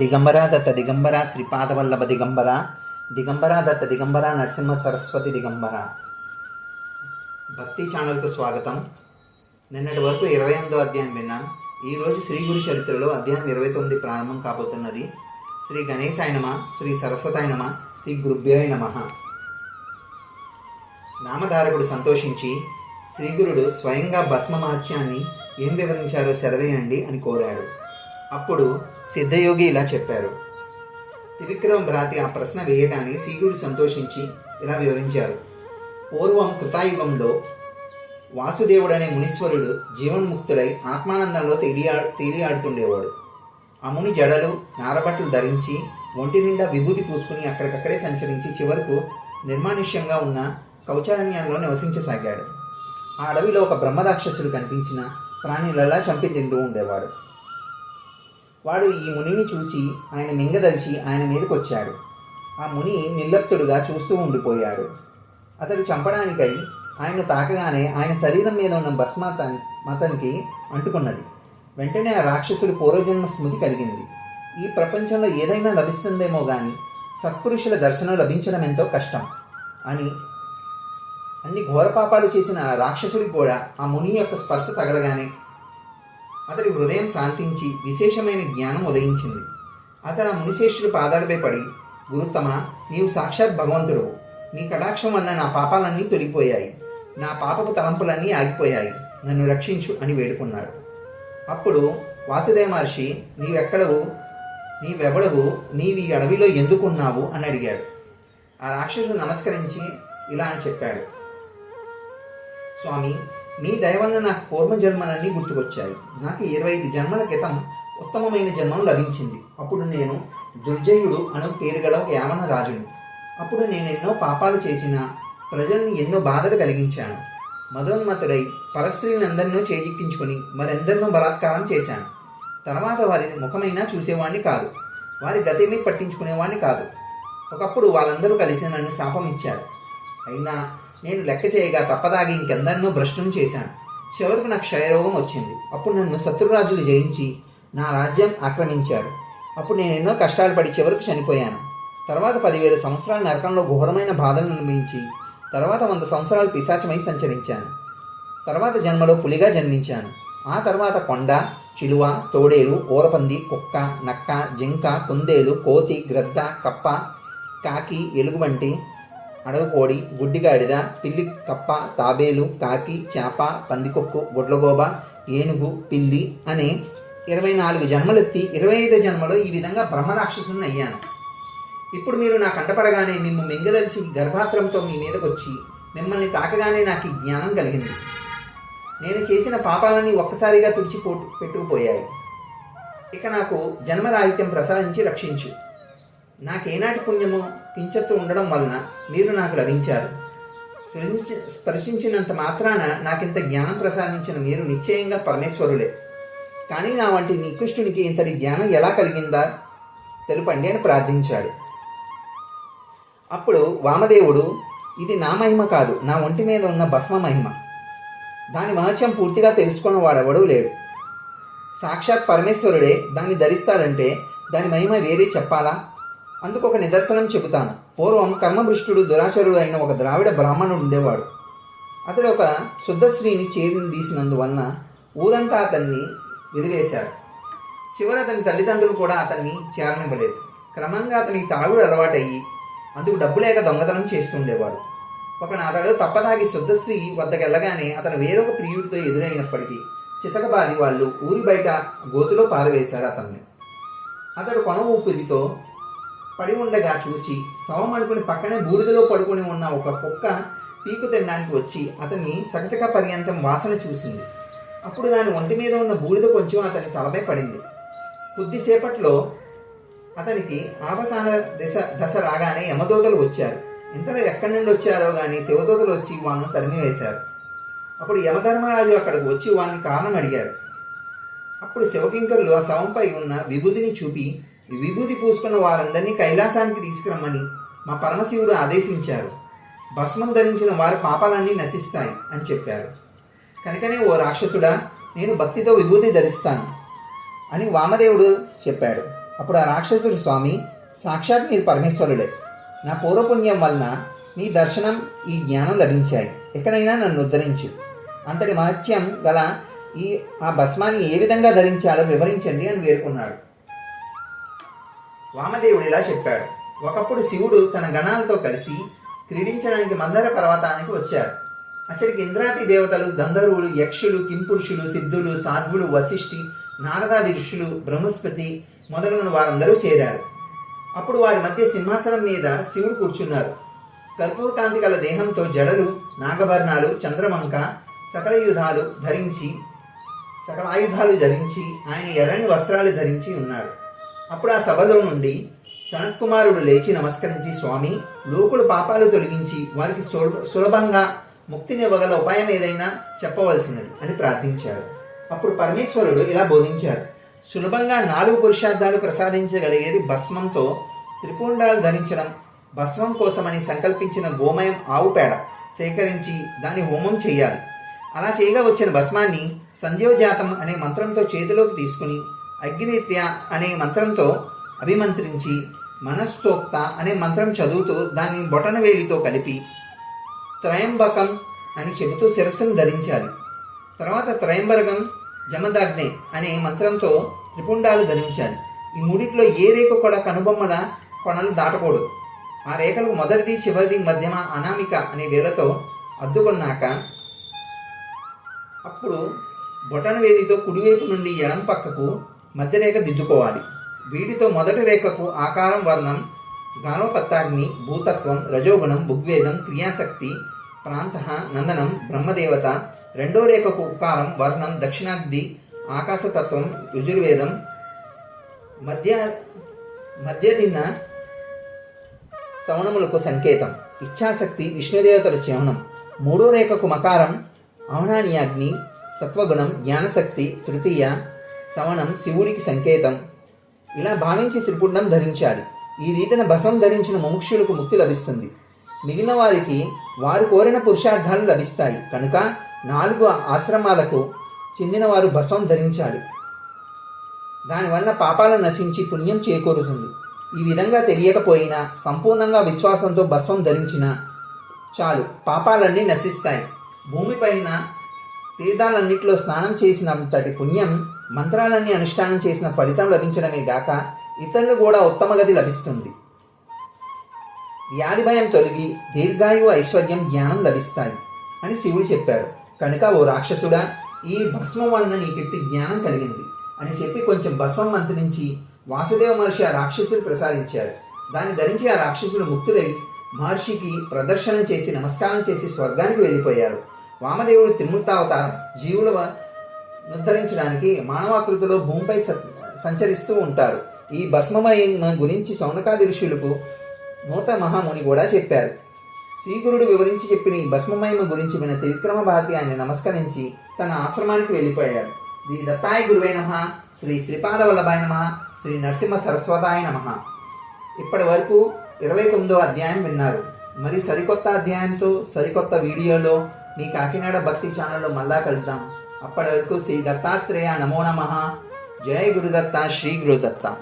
దిగంబర దత్త దిగంబర శ్రీపాదవల్లభ దిగంబర దిగంబర దత్త దిగంబర నరసింహ సరస్వతి దిగంబర భక్తి ఛానల్కు స్వాగతం. నిన్నటి వరకు ఇరవై ఎనిమిదో అధ్యాయం విన్నాం. ఈరోజు శ్రీ గురు చరిత్రలో అధ్యాయం ఇరవై తొమ్మిది ప్రారంభం కాబోతున్నది. శ్రీ గణేశాయ నమ శ్రీ సరస్వతాయ నమ శ్రీ గురుభ్యోయ నమ. నామధారకుడు సంతోషించి శ్రీగురుడు స్వయంగా భస్మ మహత్యాన్ని ఏం వివరించారో సెలవేయండి అని కోరాడు. అప్పుడు సిద్ధయోగి ఇలా చెప్పారు. త్రివిక్రమ భ్రాతి ఆ ప్రశ్న వేయగానే శ్రీగుడు సంతోషించి ఇలా వివరించారు. పూర్వం కృతాయుగంలో వాసుదేవుడనే మునీశ్వరుడు జీవన్ముక్తుడై ఆత్మానందంలో తేలియా తేలియాడుతుండేవాడు ఆ ముని జడలు నారబట్టలు ధరించి ఒంటి నిండా విభూతి పూసుకుని అక్కడికక్కడే సంచరించి చివరకు నిర్మానుష్యంగా ఉన్న కౌచారణ్యంలో నివసించసాగాడు. ఆ అడవిలో ఒక బ్రహ్మరాక్షసుడు కనిపించిన ప్రాణులలా చంపి తింటూ ఉండేవాడు. వాడు ఈ మునిని చూసి ఆయన మింగదలిచి ఆయన మీదకి వచ్చాడు ఆ ముని నిర్లప్తుడుగా చూస్తూ ఉండిపోయాడు. అతడు చంపడానికై ఆయన తాకగానే ఆయన శరీరం మీద ఉన్న భస్మాతన్ మతనికి అంటుకున్నది. వెంటనే ఆ రాక్షసుడు పూర్వజన్మ స్మృతి కలిగింది. ఈ ప్రపంచంలో ఏదైనా లభిస్తుందేమో కానీ సత్పురుషుల దర్శనం లభించడం ఎంతో కష్టం అని అన్ని ఘోర పాపాలు చేసిన రాక్షసుడికి కూడా ఆ ముని యొక్క స్పర్శ తగలగానే అతడి హృదయం శాంతించి విశేషమైన జ్ఞానం ఉదయించింది. అతను ఆ మునిశేషుడు పాదాలపై పడి గురుత్తమ నీవు సాక్షాత్ భగవంతుడు నీ కటాక్షం వల్ల నా పాపాలన్నీ తొలిపోయాయి నా పాపపు తలంపులన్నీ ఆగిపోయాయి. నన్ను రక్షించు అని వేడుకున్నాడు. అప్పుడు వాసుదేవ మహర్షి నీవెక్కడవు? నీవెవడవు? నీవి అడవిలో ఎందుకున్నావు అని అడిగాడు. ఆ రాక్షసుడు నమస్కరించి ఇలా అని చెప్పాడు. స్వామి మీ దయవల్ల నాకు పూర్వ జన్మలన్నీ గుర్తుకొచ్చాయి. నాకు ఇరవై ఐదు జన్మల క్రితం ఉత్తమమైన జన్మం లభించింది. అప్పుడు నేను దుర్జయుడు అను పేరు గల ఒక యావన రాజుని. అప్పుడు నేను ఎన్నో పాపాలు చేసిన ప్రజల్ని ఎన్నో బాధలు కలిగించాను. మదోన్మతుడై పరస్త్రీలందరినూ చేజిక్కించుకుని మరెందరినో బలాత్కారం చేశాను. తర్వాత వారి ముఖమైనా చూసేవాడిని కాదు. వారి గతేమీ పట్టించుకునేవాడిని కాదు. ఒకప్పుడు వాళ్ళందరూ కలిసి నన్ను శాపం ఇచ్చారు. అయినా నేను లెక్క చేయగా తప్పదాగి ఇంకెందరినో భ్రష్టం చేశాను. చివరికి నాకు క్షయరోగం వచ్చింది. అప్పుడు నన్ను శత్రురాజులు జయించి నా రాజ్యం ఆక్రమించారు. అప్పుడు నేను ఎన్నో కష్టాలు పడి చివరికి చనిపోయాను. తర్వాత పదివేల సంవత్సరాల నరకంలో ఘోరమైన బాధలను అనుభవించి తర్వాత వంద సంవత్సరాలు పిశాచమై సంచరించాను. తర్వాత జన్మలో పులిగా జన్మించాను. ఆ తర్వాత కొండ చిలువ తోడేలు ఊరపంది కుక్క నక్క జింక కుందేలు కోతి గ్రద్ద కప్ప కాకి ఎలుగుబంటి అడవికోడి గుడ్డిగాడిద పిల్లి కప్ప తాబేలు కాకి చేప పందికొక్కు గుడ్లగోబ ఏనుగు పిల్లి అనే ఇరవై నాలుగు జన్మలెత్తి ఇరవై ఐదో జన్మలో ఈ విధంగా బ్రహ్మరాక్షసుని అయ్యాను. ఇప్పుడు మీరు నా కంటపడగానే మిమ్ము మింగదలిచి గర్భాత్రంతో మీ మీదకు వచ్చి మిమ్మల్ని తాకగానే నాకు ఈ జ్ఞానం కలిగింది. నేను చేసిన పాపాలన్నీ ఒక్కసారిగా తుడిచి పెట్టుకుపోయాయి. ఇక నాకు జన్మరాహిత్యం ప్రసాదించి రక్షించు. నాకేనాటి పుణ్యము కించత్తు ఉండడం వలన మీరు నాకు లభించారు. స్పృశించి స్పర్శించినంత మాత్రాన నాకింత జ్ఞానం ప్రసాదించిన మీరు నిశ్చయంగా పరమేశ్వరులే. కానీ నా వంటి నికృష్టునికి ఇంతటి జ్ఞానం ఎలా కలిగిందా? తెలుపండి అని ప్రార్థించాడు. అప్పుడు వామదేవుడు ఇది నా మహిమ కాదు నా ఒంటి మీద ఉన్న భస్మ మహిమ. దాని మహత్యం పూర్తిగా తెలుసుకున్న వాడెవడూ లేడు. సాక్షాత్ పరమేశ్వరుడే దాన్ని ధరిస్తాడంటే దాని మహిమ వేరే చెప్పాలా? అందుకు ఒక నిదర్శనం చెబుతాను. పూర్వం కర్మభృష్టుడు దురాచరుడు అయిన ఒక ద్రావిడ బ్రాహ్మణుడు ఉండేవాడు. అతడు ఒక శుద్ధ స్త్రీని చేరిని తీసినందువలన ఊరంతా అతన్ని వెలివేశారు చివరి అతని తల్లిదండ్రులు కూడా అతన్ని చేరనివ్వలేదు. క్రమంగా అతనికి తాగుడు అలవాటయ్యి అందుకు డబ్బు లేక దొంగతనం చేస్తుండేవాడు. ఒకనాతడు తప్పదాగి శుద్ధశ్రీ వద్దకు వెళ్ళగానే అతను వేరొక ప్రియుడితో ఎదురైనప్పటికీ చితకబాది వాళ్ళు ఊరి బయట గోతులో పారవేశారు అతన్ని. అతడు కొన ఊపిరితో పడి ఉండగా చూసి శవం అనుకుని పక్కనే బూడిదలో పడుకుని ఉన్న ఒక కుక్క పీకు తినడానికి వచ్చి అతన్ని సకసక పర్యంతం వాసన చూసింది. అప్పుడు దాని ఒంటి మీద ఉన్న బూడిద కొంచెం అతని తలపై పడింది. కొద్దిసేపట్లో అతనికి ఆపసాన దశ దశ రాగానే యమదూతలు వచ్చారు. ఇంతలో ఎక్కడి నుండి వచ్చారో కానీ శివదూతలు వచ్చి వాళ్ళను తరిమివేశారు. అప్పుడు యమధర్మరాజు అక్కడికి వచ్చి వాళ్ళని కారణం అడిగారు అప్పుడు శివకింకరులు ఆ శవంపై ఉన్న విభూతిని చూపి విభూతి పూసుకున్న వారందరినీ కైలాసానికి తీసుకురమ్మని మా పరమశివుడు ఆదేశించారు. భస్మం ధరించిన వారి పాపాలన్నీ నశిస్తాయి అని చెప్పారు. కనుకనే ఓ రాక్షసుడా నేను భక్తితో విభూతి ధరిస్తాను అని వామదేవుడు చెప్పాడు. అప్పుడు ఆ రాక్షసుడు స్వామి సాక్షాత్ మీరు పరమేశ్వరుడే. నా పూర్వపుణ్యం వలన మీ దర్శనం ఈ జ్ఞానం లభించాయి. ఎక్కడైనా నన్ను ఉద్ధరించు. అంతటి మహత్యం గల ఈ ఆ భస్మాన్ని ఏ విధంగా ధరించాలో వివరించండి అని వేడుకున్నాడు. వామదేవుడు ఇలా చెప్పాడు. ఒకప్పుడు శివుడు తన గణాలతో కలిసి క్రీడించడానికి మందర పర్వతానికి వచ్చారు. అచ్చడికి ఇంద్రాతి దేవతలు గంధర్వులు యక్షులు కింపురుషులు సిద్ధులు సాధ్వులు వశిష్ఠి నారదాది ఋషులు బ్రహ్మస్పతి మొదలైన వారందరూ చేరారు. అప్పుడు వారి మధ్య సింహాసనం మీద శివుడు కూర్చున్నారు. కర్పూరకాంతి గల దేహంతో జడలు నాగభరణాలు చంద్రమంక సకల యుధాలు ధరించి సకల ఆయుధాలు ధరించి ఆయన ఎర్రని వస్త్రాలు ధరించి ఉన్నాడు. అప్పుడు ఆ సభలో నుండి సనత్కుమారుడు లేచి నమస్కరించి స్వామి లోకుల పాపాలు తొలగించి వారికి సులభ- సులభంగా ముక్తినివ్వగల ఉపాయం ఏదైనా చెప్పవలసినది అని ప్రార్థించాడు అప్పుడు పరమేశ్వరుడు ఇలా బోధించారు. సులభంగా నాలుగు పురుషార్థాలు ప్రసాదించగలిగేది భస్మంతో త్రిపుండాలు ధరించడం భస్మం కోసమని సంకల్పించిన గోమయం ఆవు పేడ సేకరించి దాన్ని హోమం చేయాలి అలా చేయగా వచ్చిన భస్మాన్ని సంధ్యోజాతం అనే మంత్రంతో చేతిలోకి తీసుకుని అగ్నిత్య అనే మంత్రంతో అభిమంత్రించి మనస్తోక్త అనే మంత్రం చదువుతూ దాన్ని బొటనవేలితో కలిపి త్రయంబకం అని చెబుతూ శిరస్సును ధరించాలి. తర్వాత త్రయంబరగం జమదాగ్నే అనే మంత్రంతో త్రిపుండాలు ధరించాలి. ఈ మూడిట్లో ఏ రేఖ కూడా కనుబొమ్మల కొనలు దాటకూడదు. ఆ రేఖలకు మొదటిది చివరిది మధ్యమ అనామిక అనే వేలతో అద్దుకున్నాక అప్పుడు బొటన వేలితో కుడివైపు నుండి ఎడం పక్కకు మధ్యరేఖ దిద్దుకోవాలి. వీటితో మొదటి రేఖకు ఆకారం వర్ణం గానోపత్తాగ్ని భూతత్వం రజోగుణం బుగ్వేదం క్రియాశక్తి ప్రాంత నందనం బ్రహ్మదేవత రెండో రేఖకు ఉకారం వర్ణం దక్షిణాగ్ది ఆకాశతత్వం యుజుర్వేదం మధ్య మధ్యదిన సవణములకు సంకేతం. ఇచ్ఛాశక్తి విష్ణుదేవతల చిహ్నం మూడో రేఖకు మకారం అవణానియాగ్ని సత్వగుణం జ్ఞానశక్తి తృతీయ శ్రవణం శివుడికి సంకేతం. ఇలా భావించి త్రిపుండం ధరించాలి. ఈ రీతిన భసం ధరించిన ముముక్షులకు ముక్తి లభిస్తుంది. మిగిలిన వారికి వారు కోరిన పురుషార్థాలు లభిస్తాయి. కనుక నాలుగు ఆశ్రమాలకు చెందిన వారు భస్వం ధరించాలి. దానివల్ల పాపాలు నశించి పుణ్యం చేకూరుతుంది. ఈ విధంగా తెలియకపోయినా సంపూర్ణంగా విశ్వాసంతో భస్వం ధరించిన చాలు పాపాలన్నీ నశిస్తాయి. భూమిపైన తీర్థాలన్నింటిలో స్నానం చేసినంతటి పుణ్యం మంత్రాలన్నీ అనుష్ఠానం చేసిన ఫలితం లభించడమే గాక ఇతరులు కూడా ఉత్తమ గది లభిస్తుంది. వ్యాధి భయం తొలగి దీర్ఘాయువు ఐశ్వర్యం జ్ఞానం లభిస్తాయి అని శివుడు చెప్పారు. కనుక ఓ రాక్షసుడా ఈ భస్మం వలన నీకెట్టి జ్ఞానం కలిగింది అని చెప్పి కొంచెం భస్మం మంత్రించి వాసుదేవ మహర్షి ఆ రాక్షసుడు ప్రసాదించారు. దాన్ని ధరించి ఆ రాక్షసుడు ముక్తులై మహర్షికి ప్రదర్శనం చేసి నమస్కారం చేసి స్వర్గానికి వెళ్ళిపోయారు. వామదేవుడు త్రిమూర్తావతారం జీవుల ఉద్ధరించడానికి మానవాకృతిలో భూమిపై స- సంచరిస్తూ ఉంటారు. ఈ భస్మమయం గురించి సౌనకాది ఋషులకు నూత మహాముని కూడా చెప్పారు. శ్రీగురుడు వివరించి చెప్పిన ఈ భస్మమయమ గురించి విన త్రివిక్రమ భారతి ఆయన నమస్కరించి తన ఆశ్రమానికి వెళ్ళిపోయాడు. శ్రీ దత్తాయ గురువై నమ శ్రీ శ్రీపాద వల్లభాయ నమ శ్రీ నరసింహ సరస్వతాయ నమ. ఇప్పటి వరకు ఇరవై తొమ్మిదో అధ్యాయం విన్నారు. మరి సరికొత్త అధ్యాయంతో సరికొత్త వీడియోలో మీ కాకినాడ భక్తి ఛానల్లో మళ్ళా కలుద్దాం. అప్పటి వరకు శ్రీ దత్తాత్రేయ నమో నమ. జయ గురుదత్త శ్రీ గురుదత్త.